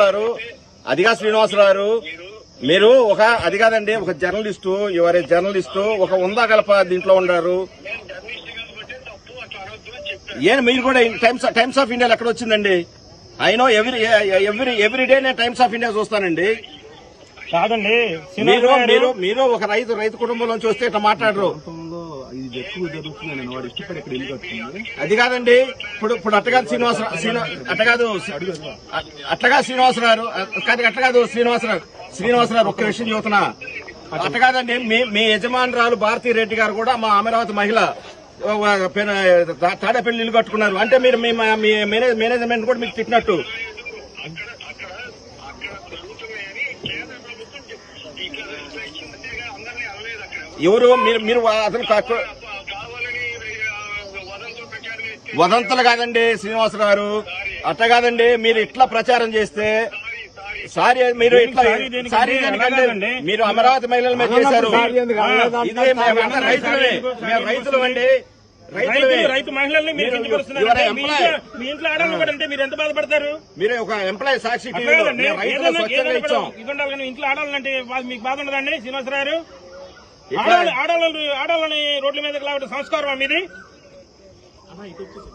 గారు అదిగా శ్రీనివాసరావు గారు మీరు ఒక అది కాదండి ఒక జర్నలిస్టు యువర్ ఏ జర్నలిస్టు ఒక ఉందా గలప దీంట్లో ఉన్నారు? ఏం మీరు కూడా టైమ్స్ టైమ్స్ ఆఫ్ ఇండియా ఎక్కడ వచ్చిందండి? I know every every every day నేను టైమ్స్ ఆఫ్ ఇండియా చూస్తానండి. కాదండి మీరు మీరు మీరు ఒక రైతు రైతు కుటుంబంలోంచి వస్తే ఇట్లా మాట్లాడరు. ఇది ఎక్కువ వాడు ఇష్టపడి ఇక్కడ ఇల్లు కట్టుకుంది అది కాదండి. ఇప్పుడు ఇప్పుడు అట్టగాదు శ్రీనివాసరావు శ్రీనివా అట్టగాదు అట్టగా శ్రీనివాసరావు కాదు అట్టగాదు శ్రీనివాసరావు శ్రీనివాసరావు ఒక్క విషయం చెబుతున్నా. అట్ట కాదండి మీ మీ యజమానురాలు భారతీ రెడ్డి గారు కూడా మా అమరావతి మహిళ తాడేపల్లి ఇల్లు కట్టుకున్నారు. అంటే మీరు మీ మా- మీ మేనేజ్- మేనేజ్మెంట్ కూడా మీకు తిట్టినట్టు. ఎవరు? మీరు మీరు అతను కా- వదంతులు కాదండి శ్రీనివాసరావు గారు. అట్ట కాదండి మీరు ఇట్లా ప్రచారం చేస్తే సారీ మీరు ఇట్లా సారీ. మీరు అమరావతి మహిళల మీద చేశారు. ఇదే రైతులమే. మేము రైతులు అండి. రైతు మహిళల్ని మీరు మీరు మీ. ఇంట్లో- అంటే ఎంత బాధపడతారు? మీరు ఒక ఎంప్లాయీ సాక్షి ఇంట్లో ఆడాలంటే మీకు బాధ ఉండదండి శ్రీనివాసరావు గారు ఇట్లా- ఆడవాళ్ళు ఆడవాళ్ళు ఆడవాళ్ళని రోడ్ల మీద లావడం సంస్కారం మీది?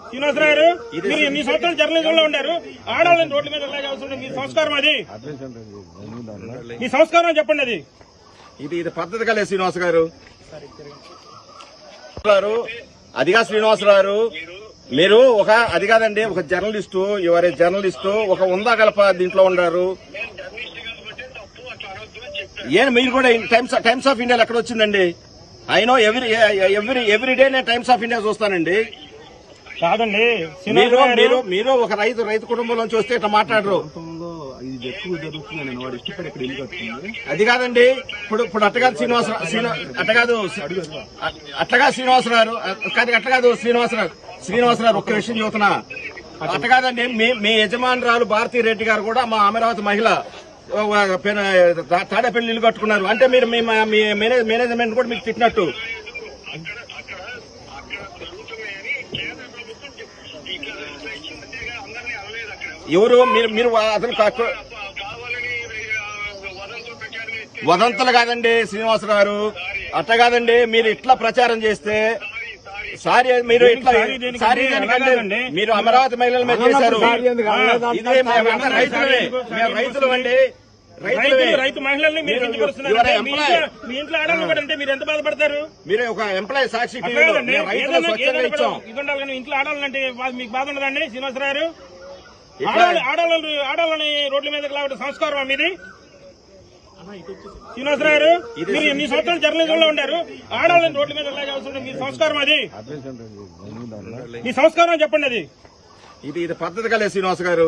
శ్రీనివాసరావు గారు ఇది- మీరు ఎన్ని సంవత్సరాలు జర్నలిజంలో ఉండారు ఆడవాళ్ళని రోడ్ల మీద లాగాల్సిన మీ సంస్కారం అది. మీ సంస్కారం చెప్పండి అది. ఇది ఇది పద్ధతి కలే శ్రీనివాస్ గారు. గారు అదిగా శ్రీనివాసరావు మీరు ఒక అది కాదండి ఒక జర్నలిస్టు యువర్ ఏ జర్నలిస్టు ఒక ఉందా గలప దీంట్లో ఉన్నారు. ఏం మీరు కూడా టైమ్స్ టైమ్స్ ఆఫ్ ఇండియా ఎక్కడ వచ్చిందండి? I know every every every day నేను టైమ్స్ ఆఫ్ ఇండియా చూస్తానండి. కాదండి మీరు మీరు మీరు ఒక రైతు రైతు కుటుంబంలోంచి వస్తే ఇట్లా మాట్లాడరు. అది కాదండి ఇప్పుడు ఇప్పుడు అట్టగాదు శ్రీనివాసరావు శ్రీనివా అట్టగాదు అట్టగా శ్రీనివాసరావు కాదు అట్టగాదు శ్రీనివాసరావు శ్రీనివాసరావు ఒక్క విషయం చెబుతున్నా. అట్ట కాదండి మీ మీ యజమానురాలు భారతీ రెడ్డి గారు కూడా మా అమరావతి మహిళ. తాడేపల్లి ఇల్లు కట్టుకున్నారు. అంటే మీరు మీ మీ మేనేజ్- మేనేజ్మెంట్ కూడా మీకు తిట్టినట్టు. ఎవరు? మీరు మీరు అతను వదంతులు కాదండి శ్రీనివాసరావు గారు. అట్ట కాదండి మీరు ఇట్లా ప్రచారం చేస్తే సారీ మీరు ఇట్లా సారీ? అలాగండి. మీరు అమరావతి మహిళల మీద చేశారు ఇదే మేమంతా రైతులమే మేము రైతులు అండి. రైతు మహిళల్ని మీరు మీ. ఇంట్లో- ఆడవాళ్ళు కూడా అంటే మీరు ఎంత బాధపడతారు? మీరు ఒక ఎంప్లాయీ సాక్షి కానీ ఇంట్లో ఆడాలంటే మీకు బాధ ఉండదండి శ్రీనివాసరావు ఆడవాళ్ళు ఆడవాళ్ళని రోడ్ల మీద లావడం సంస్కారం మీది? శ్రీనివాసరావు గారు మీరు ఎన్ని సంవత్సరాలు జర్నలిజంలో ఉండారు ఆడవాళ్ళని రోడ్ల మీద లాగాల్సిన మీ సంస్కారం అది. మీ సంస్కారం చెప్పండి అది. ఇది ఇది పద్ధతి కలే శ్రీనివాస్ గారు.